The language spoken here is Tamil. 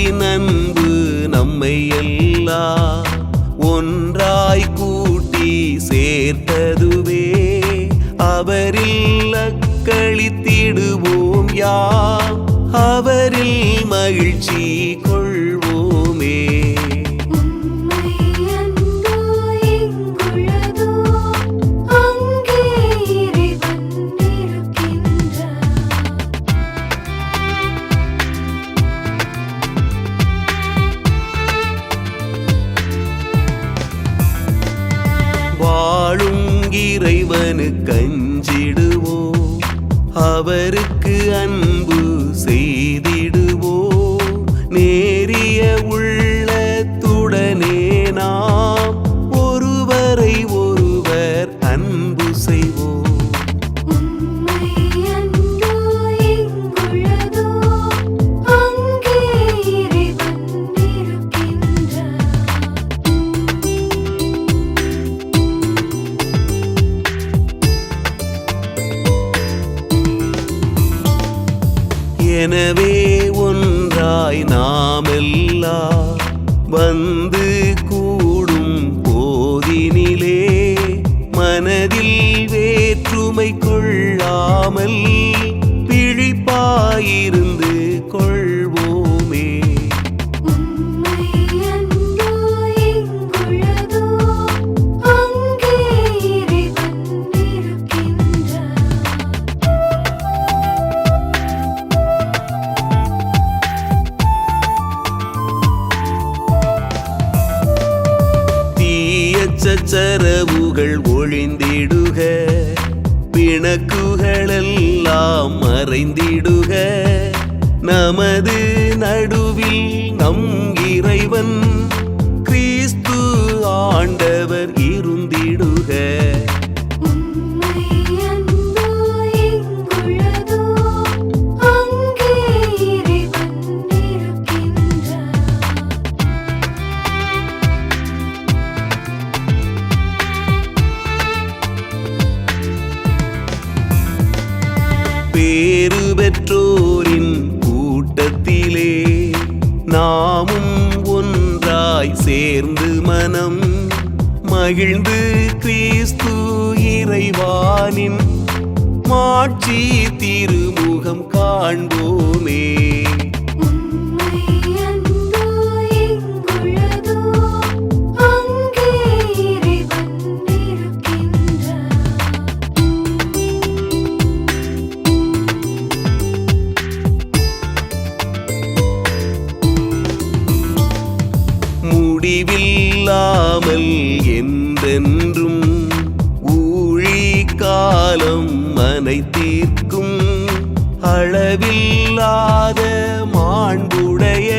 இயேசுவின் அன்பு நம்மை எல்லா ஒன்றாய் கூட்டி சேர்த்ததுவே. அவரில் அக்களித்திடுவோம் யா அவரில் மகிழ்ச்சி கொள் இறைவனு கஞ்சிடுவோம். அவருக்கு அன்பு எனவே ஒன்றாய் நாமெல்லா வந்து கூடும் போதினிலே மனதில் வேற்றுமை கொள்ளாமல் சச்சரவுகள் ஒழிந்திடுக. பிணக்குகளெல்லாம் மறைந்திடுக. நமது நடுவில் நம் இறைவன் சேர்ந்து மனம் மகிழ்ந்து கிறிஸ்து இறைவானின் மாட்சி திருமுகம் காண்போமே. முடிவில்லாமல் என்றென்றும் ஊழி காலம் அனைத்திற்கும் அளவில்லாத மாண்புடைய